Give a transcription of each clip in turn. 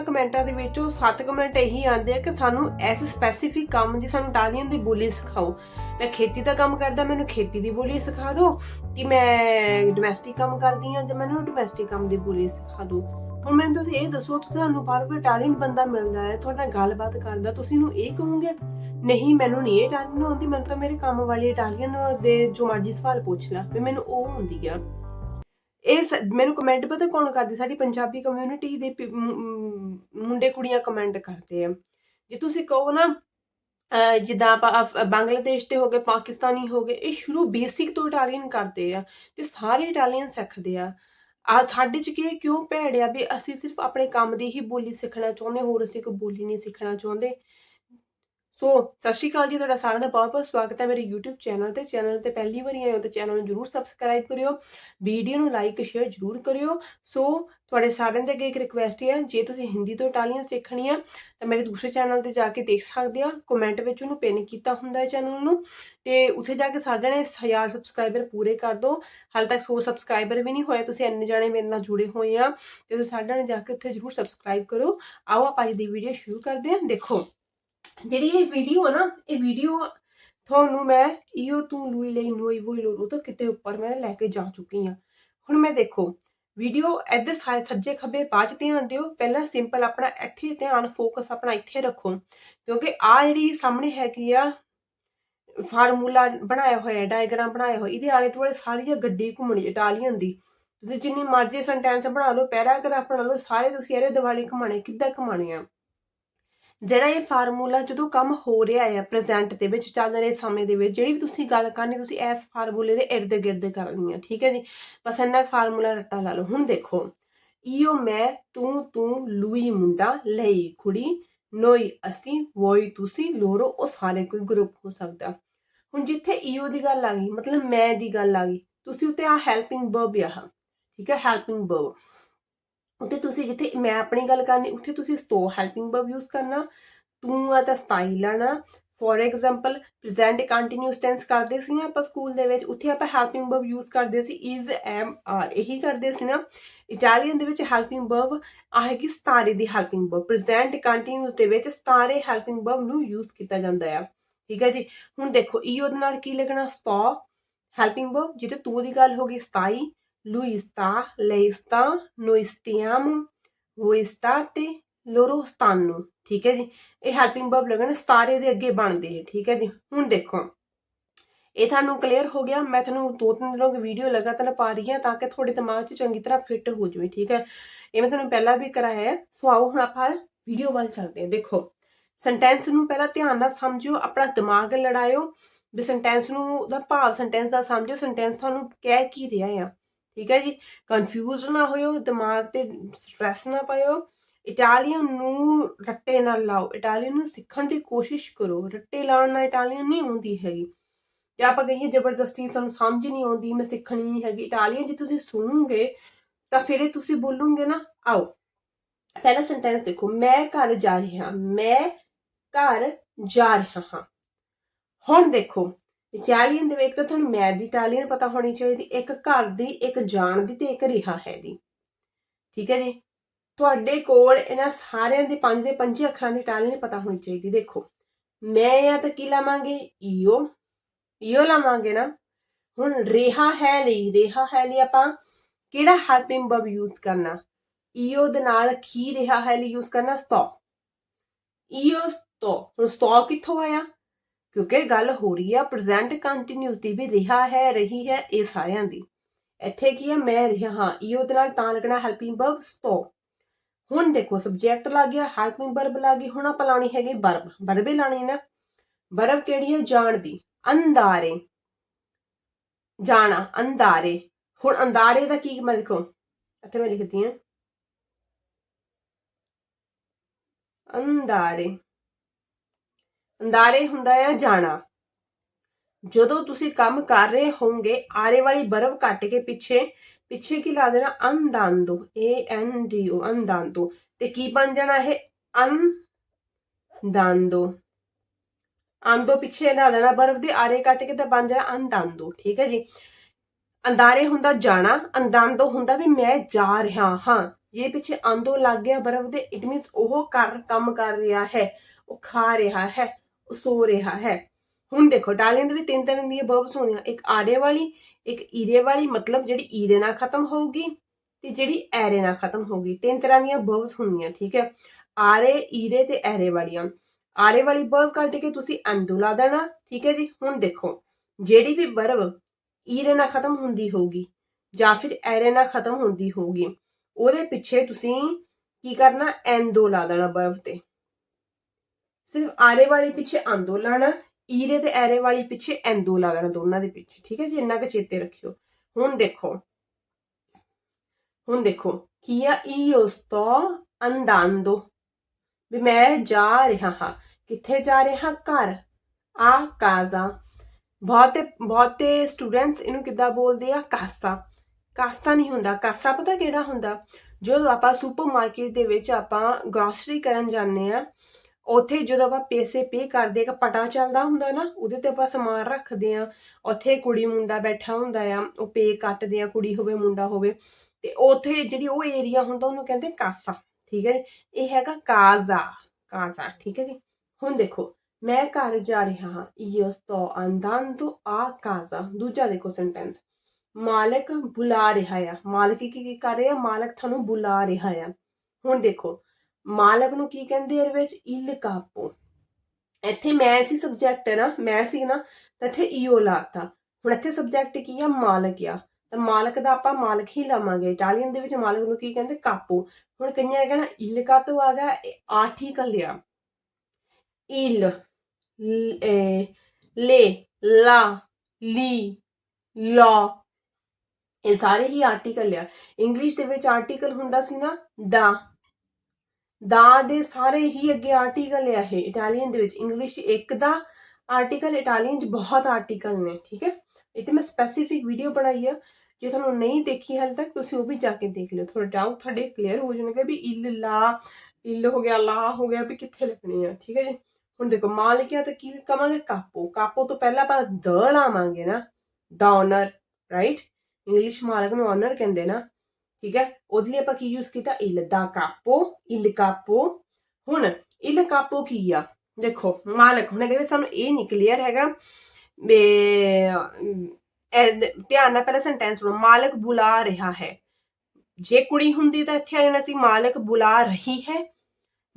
ਕਮੈਂਟਾਂ ਦੇ ਵਿੱਚੋਂ 7 ਕਮੈਂਟ ਇਹੀ ਆਉਂਦੇ ਆ ਕਿ ਸਾਨੂੰ ਇਸ ਸਪੈਸੀਫਿਕ ਕੰਮ ਦੀ ਸਾਨੂੰ ਇਟਾਲੀਅਨ ਦੀ ਬੋਲੀ ਸਿਖਾਓ। ਮੈਂ ਖੇਤੀ ਦਾ ਕੰਮ ਕਰਦਾ, ਮੈਨੂੰ ਖੇਤੀ ਦੀ ਬੋਲੀ ਸਿਖਾ ਦਿਓ। ਕਿ ਮੈਂ ਡੋਮੈਸਟਿਕ ਕੰਮ ਕਰਦੀ ਹਾਂ ਜਾਂ ਮੈਨੂੰ ਡੋਮੈਸਟਿਕ ਕੰਮ ਦੀ ਬੋਲੀ ਸਿਖਾ ਦਿਓ। ਹੁਣ ਮੈਨੂੰ ਤੁਸੀਂ ਇਹ ਦੱਸੋ ਤੁਹਾਨੂੰ ਬਾਹਰ ਕੋਈ ਇਟਾਲੀਅਨ ਬੰਦਾ ਮਿਲਦਾ ਹੈ, ਤੁਹਾਡਾ ਗੱਲਬਾਤ ਕਰਦਾ, ਤੁਸੀਂ ਇਹਨੂੰ ਇਹ ਕਹੋਗੇ, ਨਹੀਂ, ਮੈਨੂੰ ਨਹੀਂ ਇਹ ਇਟਾਲੀਅਨ ਆਉਂਦੀ, ਮੈਨੂੰ ਤਾਂ ਮੇਰੇ ਕੰਮ ਵਾਲੀ ਇਟਾਲੀਅਨ ਦੇ ਜੋ ਮਰਜ਼ੀ ਸਵਾਲ ਪੁੱਛ ਲੈ ਵੀ ਮੈਨੂੰ ਉਹ ਹੁੰਦੀ ਆ। ਇਹ ਸ- ਮੈਨੂੰ ਕਮੈਂਟ ਪਤਾ ਕੌਣ ਕਰਦੀ? ਸਾਡੀ ਪੰਜਾਬੀ ਕਮਿਊਨਿਟੀ ਦੇ ਪਿ- ਮੁੰਡੇ ਕੁੜੀਆਂ ਕਮੈਂਟ ਕਰਦੇ ਆ। ਜੇ ਤੁਸੀਂ ਕਹੋ ਨਾ ਜਿੱਦਾਂ ਆਪਾਂ ਅਫ- ਬੰਗਲਾਦੇਸ਼ ਤੇ ਹੋ ਗਏ, ਪਾਕਿਸਤਾਨੀ ਹੋ ਗਏ, ਇਹ ਸ਼ੁਰੂ ਬੇਸਿਕ ਤੋਂ ਇਟਾਲੀਅਨ ਕਰਦੇ ਆ ਤੇ ਸਾਰੇ ਇਟਾਲੀਅਨ ਸਿੱਖਦੇ ਆ। ਆ ਸਾਡੇ ਚ ਕੀ ਕਿਉਂ ਭੈੜਿਆ ਵੀ ਅਸੀਂ ਸਿਰਫ ਆਪਣੇ ਕੰਮ ਦੀ ਹੀ ਬੋਲੀ ਸਿੱਖਣਾ ਚਾਹੁੰਦੇ, ਹੋਰ ਅਸੀਂ ਕੋਈ ਬੋਲੀ ਨਹੀਂ ਸਿੱਖਣਾ ਚਾਹੁੰਦੇ? ਸੋ, ਸਤਿ ਸ਼੍ਰੀ ਅਕਾਲ ਜੀ, ਤੁਹਾਡਾ ਸਾਰਿਆਂ ਦਾ ਬਹੁਤ ਬਹੁਤ ਸਵਾਗਤ ਹੈ ਮੇਰੇ YouTube ਚੈਨਲ ਤੇ। ਚੈਨਲ ਤੇ ਪਹਿਲੀ ਵਾਰੀ ਆਏ ਹੋ ਤਾਂ ਚੈਨਲ ਨੂੰ ਜਰੂਰ ਸਬਸਕ੍ਰਾਈਬ ਕਰਿਓ ਵੀਡੀਓ ਨੂੰ ਲਾਈਕ ਸ਼ੇਅਰ ਜਰੂਰ ਕਰਿਓ। ਸੋ, ਤੁਹਾਡੇ ਸਾਰਿਆਂ ਦੇ ਅੱਗੇ ਇੱਕ ਰਿਕੁਐਸਟ ਹੈ, ਜੇ ਤੁਸੀਂ ਹਿੰਦੀ ਤੋਂ ਇਟਾਲੀਅਨ ਸਿੱਖਣੀ ਆ, ਤਾਂ ਮੇਰੇ ਦੂਸਰੇ ਚੈਨਲ ਤੇ ਜਾ ਕੇ ਦੇਖ ਸਕਦੇ ਆ। ਕਮੈਂਟ ਵਿੱਚ ਉਹਨੂੰ ਪਿੰਨ ਕੀਤਾ ਹੁੰਦਾ ਹੈ ਚੈਨਲ ਨੂੰ ਤੇ ਉੱਥੇ ਜਾ ਕੇ ਸਾਰੇ ਜਣੇ 1000 ਸਬਸਕ੍ਰਾਈਬਰ ਪੂਰੇ ਕਰ ਦਿਓ ਹਾਲ ਤੱਕ 100 ਸਬਸਕ੍ਰਾਈਬਰ ਵੀ ਨਹੀਂ ਹੋਏ, ਤੁਸੀਂ ਇੰਨੇ ਜਣੇ ਮੇਰੇ ਨਾਲ ਜੁੜੇ ਹੋਏ ਆ, ਤੇ ਤੁਸੀਂ ਸਾਰੇ ਜਣੇ ਜਾ ਕੇ ਉੱਥੇ ਜਰੂਰ ਸਬਸਕ੍ਰਾਈਬ ਕਰੋ ਆਓ ਆਪਾਂ ਅੱਜ ਦੀ ਵੀਡੀਓ ਸ਼ੁਰੂ ਕਰਦੇ ਹਾਂ, ਦੇਖੋ। ਜਿਹੜੀ ਇਹ ਵੀਡੀਓ ਹੈ ਨਾ, ਇਹ ਵੀਡੀਓ ਤੁਹਾਨੂੰ ਮੈਂ ਇਹੋ ਤੂੰ ਲੂਈ ਲਈ ਨੋਈ ਵੋਈ ਲੋਰੋ ਤੋਂ ਕਿਤੇ ਉੱਪਰ ਮੈਂ ਲੈ ਕੇ ਜਾ ਚੁੱਕੀ ਹਾਂ। ਹੁਣ ਮੈਂ ਦੇਖੋ ਵੀਡੀਓ ਇੱਧਰ ਸਾਰੇ ਸੱਜੇ ਖੱਬੇ ਬਾਅਦ 'ਚ ਧਿਆਨ ਦਿਓ। ਪਹਿਲਾਂ ਸਿੰਪਲ ਆਪਣਾ ਇੱਥੇ ਧਿਆਨ ਫੋਕਸ ਆਪਣਾ ਇੱਥੇ ਰੱਖੋ। ਕਿਉਂਕਿ ਆ ਜਿਹੜੀ ਸਾਹਮਣੇ ਹੈਗੀ ਆ, ਫਾਰਮੂਲਾ ਬਣਾਇਆ ਹੋਇਆ ਡਾਇਗ੍ਰਾਮ ਬਣਾਇਆ ਹੋਇਆ, ਇਹਦੇ ਆਲੇ ਦੁਆਲੇ ਸਾਰੀਆਂ ਗੱਡੀ ਘੁੰਮਣੀ, ਇਟਾਲੀਅਨ ਦੀ। ਤੁਸੀਂ ਜਿੰਨੀ ਮਰਜ਼ੀ ਸੈਂਟੈਂਸ ਬਣਾ ਲਓ, ਪੈਰਾਗ੍ਰਾਫ ਬਣਾ ਲਓ, ਸਾਰੇ ਤੁਸੀਂ ਇਹਦੇ ਦਿਵਾਲੇ ਘੁਮਾਣੇ ਕਿੱਦਾਂ ਘੁਮਾਣੇ ਆ? ਜਿਹੜਾ ਇਹ ਫਾਰਮੂਲਾ ਜਦੋਂ ਕੰਮ ਹੋ ਰਿਹਾ ਹੈ ਪ੍ਰੈਜ਼ੈਂਟ ਦੇ ਵਿੱਚ, ਚੱਲ ਰਹੇ ਸਮੇਂ ਦੇ ਵਿੱਚ, ਜਿਹੜੀ ਵੀ ਤੁਸੀਂ ਗੱਲ ਕਰਨੀ, ਤੁਸੀਂ ਇਸ ਫਾਰਮੂਲੇ ਦੇ ਇਰਦ ਗਿਰਦ ਕਰਨੀ ਹੈ ਠੀਕ ਹੈ ਜੀ? ਬਸ ਇੰਨਾ ਫਾਰਮੂਲਾ ਰੱਟਾ ਲਾ ਲਓ। ਹੁਣ ਦੇਖੋ, ਈਓ ਮੈਂ, ਤੂੰ ਤੂੰ, ਲੂਈ ਮੁੰਡਾ, ਲਈ ਕੁੜੀ, ਨੋਈ ਅਸੀਂ, ਵੋਈ ਤੁਸੀਂ, ਲੋਰੋ, ਉਹ ਸਾਰੇ ਕੋਈ ਗਰੁੱਪ ਹੋ ਸਕਦਾ। ਹੁਣ ਜਿੱਥੇ ਈਓ ਦੀ ਗੱਲ ਆ ਗਈ, ਮਤਲਬ ਮੈਂ ਦੀ ਗੱਲ ਆ ਗਈ, ਤੁਸੀਂ ਉੱਤੇ ਆ ਹੈਲਪਿੰਗ ਵਰਬ ਆ ਠੀਕ ਹੈ? ਹੈਲਪਿੰਗ ਵਰਬ ਉੱਥੇ ਤੁਸੀਂ ਜਿੱਥੇ, ਮੈਂ ਆਪਣੀ ਗੱਲ ਕਰਨੀ, ਉੱਥੇ ਤੁਸੀਂ ਸਟੋ ਹੈਲਪਿੰਗ ਵਰਬ ਯੂਜ਼ ਕਰਨਾ, ਤੂੰ ਆ ਤਾਂ ਸਤਾਈ ਲੈਣਾ for example present continuous tense ਕਰਦੇ ਸੀ ਨਾ ਆਪਾਂ ਸਕੂਲ ਦੇ ਵਿੱਚ, ਉੱਥੇ ਆਪਾਂ ਹੈਲਪਿੰਗ ਵਰਬ ਯੂਜ਼ ਕਰਦੇ ਸੀ ਇਜ਼ ਐਮ ਆਰ ਇਹੀ ਕਰਦੇ ਸੀ ਨਾ। ਇਟਾਲੀਅਨ ਦੇ ਵਿੱਚ ਹੈਲਪਿੰਗ ਵਰਬ ਆਏਗੀ ਸਤਾਰੇ ਦੀ ਹੈਲਪਿੰਗ ਵਰਬ ਪ੍ਰੈਜ਼ੈਂਟ ਕੰਟੀਨਿਊਸ ਦੇ ਵਿੱਚ ਸਤਾਰੇ ਹੈਲਪਿੰਗ ਵਰਬ ਨੂੰ ਯੂਜ਼ ਕੀਤਾ ਜਾਂਦਾ ਆ। ਠੀਕ ਹੈ ਜੀ? ਹੁਣ ਦੇਖੋ ਈਓ ਦੇ ਨਾਲ ਕੀ ਲੱਗਣਾ ਸਟਾ ਹੈਲਪਿੰਗ ਵਰਬ ਜਿੱਤੇ ਤੂੰ ਦੀ ਗੱਲ ਹੋ ਗਈ ਸਟਾਈ lui sta, lei sta, noi stiamo, voi state, loro stanno ਠੀਕ ਹੈ ਜੀ? ਇਹ ਹੈਲਪਿੰਗ ਵਰਬ ਲੱਗਣ ਸਟਾਰੇ ਦੇ ਅੱਗੇ ਬਣਦੇ ਹੈ ਠੀਕ ਹੈ ਜੀ? ਹੁਣ ਦੇਖੋ ਇਹ ਤੁਹਾਨੂੰ ਕਲੀਅਰ ਹੋ ਗਿਆ ਮੈਂ ਤੁਹਾਨੂੰ ਦੋ ਤਿੰਨ ਦਿਨੋਂ ਵੀਡੀਓ ਲਗਾਤਾਰ ਪਾ ਰਹੀ ਹਾਂ ਤਾਂ ਕਿ ਤੁਹਾਡੇ ਦਿਮਾਗ 'ਚ ਚੰਗੀ ਤਰ੍ਹਾਂ ਫਿੱਟ ਹੋ ਜਾਵੇ ਠੀਕ ਹੈ? ਇਹ ਮੈਂ ਤੁਹਾਨੂੰ ਪਹਿਲਾਂ ਵੀ ਕਰਾਇਆ ਹੈ ਸੋ ਆਓ ਹੁਣ ਆਪਾਂ ਵੀਡੀਓ ਵੱਲ ਚੱਲਦੇ ਹਾਂ ਦੇਖੋ। ਸੈਂਟੈਂਸ ਨੂੰ ਪਹਿਲਾਂ ਧਿਆਨ ਨਾਲ ਸਮਝਿਓ ਆਪਣਾ ਦਿਮਾਗ ਲੜਾਇਓ ਵੀ ਸੈਂਟੈਂਸ ਨੂੰ ਦਾ ਭਾਵ ਸੈਂਟੈਂਸ ਦਾ ਸਮਝਿਓ ਸੈਂਟੈਂਸ ਤੁਹਾਨੂੰ ਕਹਿ ਕੀ ਰਿਹਾ ਆ? ਠੀਕ ਹੈ ਜੀ? ਕਨਫਿਊਜ਼ ਨਾ ਹੋਇਓ, ਦਿਮਾਗ ਤੇ ਸਟ੍ਰੈਸ ਨਾ ਪਾਇਓ। ਇਟਾਲੀਅਨ ਨੂੰ ਰੱਟੇ ਨਾਲ ਲਾਓ। ਇਟਾਲੀਅਨ ਨੂੰ ਸਿੱਖਣ ਦੀ ਕੋਸ਼ਿਸ਼ ਕਰੋ। ਰੱਟੇ ਲਾਉਣ ਨਾਲ ਇਟਾਲੀਅਨ ਨਹੀਂ ਆਉਂਦੀ ਹੈਗੀ। ਜੇ ਆਪਾਂ ਕਹੀਏ ਜ਼ਬਰਦਸਤੀ, ਸਾਨੂੰ ਸਮਝ ਨਹੀਂ ਆਉਂਦੀ, ਮੈਂ ਸਿੱਖਣੀ ਨਹੀਂ ਹੈਗੀ। ਇਟਾਲੀਅਨ ਜੇ ਤੁਸੀਂ ਸੁਣੋਗੇ, ਤਾਂ ਫਿਰ ਤੁਸੀਂ ਬੋਲੋਗੇ ਨਾ, ਆਓ। ਪਹਿਲਾ ਸੈਂਟੈਂਸ ਦੇਖੋ। ਮੈਂ ਘਰ ਜਾ ਰਿਹਾ। ਮੈਂ ਘਰ ਜਾ ਰਿਹਾ ਹਾਂ। ਹੁਣ ਦੇਖੋ ਇਟਾਲੀਅਨ ਦੇ ਵਿੱਚ ਤਾਂ ਤੁਹਾਨੂੰ ਮੈਂ ਦੀ ਇਟਾਲੀਅਨ ਪਤਾ ਹੋਣੀ ਚਾਹੀਦੀ, ਇੱਕ ਘਰ ਦੀ, ਇੱਕ ਜਾਣ ਦੀ ਤੇ ਇੱਕ ਰਿਹਾ ਹੈ ਦੀ। ਠੀਕ ਹੈ ਜੀ? ਤੁਹਾਡੇ ਕੋਲ ਇਹਨਾਂ ਸਾਰਿਆਂ ਦੇ ਪੰਜ ਦੇ ਪੰਜੇ ਅੱਖਰਾਂ ਦੀ ਇਟਾਲੀਅਨ ਪਤਾ ਹੋਣੀ ਚਾਹੀਦੀ। ਦੇਖੋ, ਮੈਂ ਆ ਤਾਂ ਕੀ ਲਾਵਾਂਗੇ? ਈਓ। ਈਓ ਲਾਵਾਂਗੇ ਨਾ। ਹੁਣ ਰਿਹਾ ਹੈ ਲਈ, ਰਿਹਾ ਹੈ ਲਈ ਆਪਾਂ ਕਿਹੜਾ ਹੈਲਪਿੰਗ ਵਰਬ ਯੂਜ਼ ਕਰਨਾ? ਈਓ ਦੇ ਨਾਲ ਖੀ ਰਿਹਾ ਹੈ ਲਈ ਯੂਜ਼ ਕਰਨਾ? ਸਟੋ ਈਓ ਸਟੋ ਹੁਣ ਸਟੋ ਕਿੱਥੋਂ ਆਇਆ? ਕਿਉਂਕਿ ਗੱਲ ਹੋ ਰਹੀ ਆ ਪ੍ਰੈਜ਼ੈਂਟ ਕੰਟੀਨਿਊਸ ਦੀ ਵੀ ਰਿਹਾ ਹੈ, ਰਹੀ ਹੈ ਇਹ ਸਾਰਿਆਂ ਦੀ। ਇੱਥੇ ਕੀ ਹੈ ਮੈਂ ਰਿਹਾ ਹਾਂ ਈਓ ਦੇ ਨਾਲ ਤਾਂ ਲੱਗਣਾ ਹੈਲਪਿੰਗ ਵਰਬ ਸਟੋ ਹੁਣ ਦੇਖੋ ਸਬਜੈਕਟ ਲੱਗ ਗਿਆ ਹੈਲਪਿੰਗ ਵਰਬ ਲੱਗ ਗਈ, ਹੁਣ ਆਪਾਂ ਲਾਣੀ ਹੈਗੀ ਵਰਬ ਵਰਬੇ ਲਾਣੀ ਨਾ। ਵਰਬ ਕਿਹੜੀ ਹੈ ਜਾਣ ਦੀ। ਅੰਦਾਰੇ ਜਾਣਾ ਅੰਦਾਰੇ ਹੁਣ ਅੰਦਾਰੇ ਦਾ ਕੀ, ਮੈਂ ਦੇਖੋ, ਇੱਥੇ ਮੈਂ ਲਿਖਦੀ ਹਾਂ। ਅੰਦਾਰੇ ਅੰਦਾਰੇ ਹੁੰਦਾ ਹੈ ਜਾਣਾ। ਜਦੋਂ ਤੁਸੀਂ ਕੰਮ ਕਰ ਰਹੇ ਹੋਵੋਗੇ ਆਰੇ ਵਾਲੀ ਬਰਬ ਕੱਟ ਕੇ ਪਿੱਛੇ ਪਿੱਛੇ ਕੀ ਲਾ ਦੇਣਾ? ਅੰਦਾਂਦੋ। ਏ ਐਨ ਡੀ ਓ ਅੰਦਾਂਦੋ। ਤੇ ਕੀ ਬਣ ਜਾਣਾ ਇਹ? ਅੰਦਾਂਦੋ। ਆਂਦੋ ਪਿੱਛੇ ਲਾ ਦੇਣਾ ਬਰਬ ਦੇ ਆਰੇ ਕੱਟ ਕੇ ਤਾਂ ਬਣ ਜਾਣਾ ਅੰਦਾਂਦੋ। ਠੀਕ ਹੈ ਜੀ? ਅੰਦਾਰੇ ਹੁੰਦਾ ਜਾਣਾ, ਅੰਦਾਂਦੋ ਹੁੰਦਾ ਵੀ ਮੈਂ ਜਾ ਰਿਹਾ ਹਾਂ। ਜੇ ਪਿੱਛੇ ਆਂਦੋ ਲੱਗ ਗਿਆ ਬਰਫ਼ ਦੇ ਇਟ ਮੀਨਸ ਉਹ ਕਰ ਕੰਮ ਕਰ ਰਿਹਾ ਹੈ, ਉਹ ਖਾ ਰਿਹਾ ਹੈ। ਸੋ ਰਿਹਾ ਹੈ। ਹੁਣ ਦੇਖੋ ਇਟਾਲੀਅਨ ਦੇ ਵਿੱਚ ਤਿੰਨ ਤਰ੍ਹਾਂ ਦੀਆਂ ਬਰਬਸ ਹੁੰਦੀਆਂ ਇੱਕ ਆਰੇ ਵਾਲੀ, ਇੱਕ ਈਰੇ ਵਾਲੀ, ਮਤਲਬ ਜਿਹੜੀ ਈਰੇ ਨਾਲ ਖਤਮ ਹੋਊਗੀ ਤੇ ਜਿਹੜੀ ਐਰੇ ਨਾਲ ਖਤਮ ਹੋਊਗੀ। ਤਿੰਨ ਤਰ੍ਹਾਂ ਦੀਆਂ ਬਰਬਸ ਹੁੰਦੀਆਂ ਠੀਕ ਹੈ? ਆਰੇ, ਈਰੇ ਤੇ ਐਰੇ ਵਾਲੀਆਂ। ਆਰੇ ਵਾਲੀ ਵਰਬ ਕੱਢ ਕੇ ਤੁਸੀਂ ਅੰਦੂ ਲਾ ਦੇਣਾ, ਠੀਕ ਹੈ ਜੀ? ਹੁਣ ਦੇਖੋ, ਜਿਹੜੀ ਵੀ ਬਰਬ ਈਰੇ ਨਾਲ ਖਤਮ ਹੁੰਦੀ ਹੋਊਗੀ ਜਾਂ ਫਿਰ ਐਰੇ ਨਾਲ ਖਤਮ ਹੁੰਦੀ ਹੋਊਗੀ, ਉਹਦੇ ਪਿੱਛੇ ਤੁਸੀਂ ਕੀ ਕਰਨਾ? ਐਂਦੋ ਲਾ ਦੇਣਾ ਬਰਬ ਤੇ। ਸਿਰਫ ਆਰੇ ਵਾਲੀ ਪਿੱਛੇ ਆਂਦੋ ਲਾਣਾ, ਈਰੇ ਤੇ ਐਰੇ ਵਾਲੀ ਪਿੱਛੇ ਐਂਦੋ ਲਾ ਦੇਣਾ ਦੋਨਾਂ ਦੇ ਪਿੱਛੇ, ਠੀਕ ਹੈ ਜੀ? ਇੰਨਾ ਕੁ ਚੇਤੇ ਰੱਖਿਓ। ਹੁਣ ਦੇਖੋ ਹੁਣ ਦੇਖੋ ਕੀ ਆ io sto andando ਵੀ ਮੈਂ ਜਾ ਰਿਹਾ ਹਾਂ। ਕਿੱਥੇ ਜਾ ਰਿਹਾ? ਘਰ। ਆ ਕਾਜ਼ਾ। ਬਹੁਤੇ ਬਹੁਤੇ ਸਟੂਡੈਂਟਸ ਇਹਨੂੰ ਕਿੱਦਾਂ ਬੋਲਦੇ ਆ? ਕਾਸਾ। ਕਾਸਾ ਨਹੀਂ ਹੁੰਦਾ। ਕਾਸਾ ਪਤਾ ਕਿਹੜਾ ਹੁੰਦਾ? ਜਦੋਂ ਆਪਾਂ ਸੁਪਰਮਾਰਕਟ ਦੇ ਵਿੱਚ ਆਪਾਂ ਗਰੋਸਰੀ ਕਰਨ ਜਾਂਦੇ ਆ ਉੱਥੇ ਜਦੋਂ ਆਪਾਂ ਪੈਸੇ ਪੇ ਕਰਦੇ ਇੱਕ ਪਟਾ ਚੱਲਦਾ ਹੁੰਦਾ ਨਾ, ਉਹਦੇ ਤੇ ਆਪਾਂ ਸਮਾਨ ਰੱਖਦੇ ਆ। ਉੱਥੇ ਕੁੜੀ ਮੁੰਡਾ ਬੈਠਾ ਹੁੰਦਾ ਆ, ਉਹ ਪੇ ਕੱਟਦੇ ਆ, ਕੁੜੀ ਹੋਵੇ, ਮੁੰਡਾ ਹੋਵੇ। ਤੇ ਉੱਥੇ ਜਿਹੜੀ ਉਹ ਏਰੀਆ ਹੁੰਦਾ, ਉਹਨੂੰ ਕਹਿੰਦੇ ਕਾਸਾ, ਠੀਕ ਹੈ ਇਹ ਹੈਗਾ ਕਾਜ਼ਾ ਕਾਜ਼ਾ, ਠੀਕ ਹੈ ਜੀ? ਹੁਣ ਦੇਖੋ, ਮੈਂ ਘਰ ਜਾ ਰਿਹਾ ਹਾਂ io sto andando a casa ਦੂਜਾ ਦੇਖੋ ਸੈਂਟੈਂਸ ਮਾਲਕ ਬੁਲਾ ਰਿਹਾ ਆ, ਮਾਲਕ ਕੀ ਕੀ ਕਰ ਰਿਹਾ? ਮਾਲਕ ਤੁਹਾਨੂੰ ਬੁਲਾ ਰਿਹਾ ਆ। ਹੁਣ ਦੇਖੋ ਮਾਲਕ ਨੂੰ ਕੀ ਕਹਿੰਦੇ ਆ ਇਹਦੇ ਵਿੱਚ? ਇਲ ਕਾਪੋ ਇੱਥੇ ਮੈਂ ਸੀ ਸਬਜੈਕਟ ਹੈ ਨਾ, ਮੈਂ ਸੀ ਨਾ, ਤਾਂ ਇੱਥੇ ਈਓ ਲਾਤਾ। ਹੁਣ ਇੱਥੇ ਸਬਜੈਕਟ ਕੀ ਆ? ਮਾਲਕ ਆ। ਤਾਂ ਮਾਲਕ ਦਾ ਆਪਾਂ ਮਾਲਕ ਹੀ ਲਾਵਾਂਗੇ। ਇਟਾਲੀਅਨ ਦੇ ਵਿੱਚ ਮਾਲਕ ਨੂੰ ਕੀ ਕਹਿੰਦੇ? ਕਾਪੋ। ਹੁਣ ਕਈਆਂ ਨੇ ਕਹਿਣਾ ਇਲ ਕਾ ਤੋਂ ਆ ਗਿਆ ਆਰਟੀਕਲ ਆ ਇਲ ਲੇ, ਲਾ, ਲੀ, ਲਾ। ਇਹ ਸਾਰੇ ਹੀ ਆਰਟੀਕਲ ਆ। ਇੰਗਲਿਸ਼ ਦੇ ਵਿੱਚ ਆਰਟੀਕਲ ਹੁੰਦਾ ਸੀ ਨਾ, ਦਾ। ਦਾ ਦੇ ਸਾਰੇ ਹੀ ਅੱਗੇ ਆਰਟੀਕਲ ਆ ਇਹ ਇਟਾਲੀਅਨ ਦੇ ਵਿੱਚ। ਇੰਗਲਿਸ਼ ਇੱਕ ਦਾ ਆਰਟੀਕਲ ਇਟਾਲੀਅਨ 'ਚ ਬਹੁਤ ਆਰਟੀਕਲ ਨੇ, ਠੀਕ ਹੈ? ਇਹ ਤੇ ਮੈਂ ਸਪੈਸੀਫਿਕ ਵੀਡੀਓ ਬਣਾਈ ਆ। ਜੇ ਤੁਹਾਨੂੰ ਨਹੀਂ ਦੇਖੀ ਹਾਲੇ ਤੱਕ, ਤੁਸੀਂ ਉਹ ਵੀ ਜਾ ਕੇ ਦੇਖ ਲਿਓ। ਥੋੜਾ ਡਾਊਟ ਤੁਹਾਡੇ ਕਲੀਅਰ ਹੋ ਜਾਣਗੇ ਵੀ ਇਲ ਲਾ, ਇਲ ਹੋ ਗਿਆ, ਲਾ ਹੋ ਗਿਆ, ਵੀ ਕਿੱਥੇ ਲੱਗਣੀ ਆ, ਠੀਕ ਹੈ ਜੀ? ਹੁਣ ਦੇਖੋ ਮਾਂ ਲਿਖਿਆ ਤਾਂ ਕੀ ਕਵਾਂਗੇ? ਕਾਪੋ। ਕਾਪੋ ਤੋਂ ਪਹਿਲਾਂ ਆਪਾਂ ਦ ਲਾਵਾਂਗੇ ਨਾ। ਦਾ ਓਨਰ ਰਾਈਟ ਇੰਗਲਿਸ਼ ਮਾਲਕ ਨੂੰ ਓਨਰ ਕਹਿੰਦੇ ਨਾ। ਠੀਕ ਹੈ? ਉਹਦੇ ਲਈ ਆਪਾਂ ਕੀ ਯੂਜ਼ ਕੀਤਾ? ਇਲ ਦਾ ਕਾਪੋ ਇਲ ਕਾਪੋ ਹੁਣ ਇਲ ਕਾਪੋ ਕੀ ਆ? ਦੇਖੋ, ਮਾਲਕ ਹੁਣ ਇਹਦੇ ਸਾਨੂੰ ਇਹ ਨਹੀਂ ਕਲੀਅਰ ਹੈਗਾ। ਵੀ ਧਿਆਨ ਨਾਲ ਪਹਿਲਾਂ ਸੈਂਟੈਂਸ ਸੁਣੋ। ਮਾਲਕ ਬੁਲਾ ਰਿਹਾ ਹੈ। ਜੇ ਕੁੜੀ ਹੁੰਦੀ ਤਾਂ ਇੱਥੇ ਆ ਜਾਣਾ ਸੀ। ਮਾਲਕ ਬੁਲਾ ਰਹੀ ਹੈ।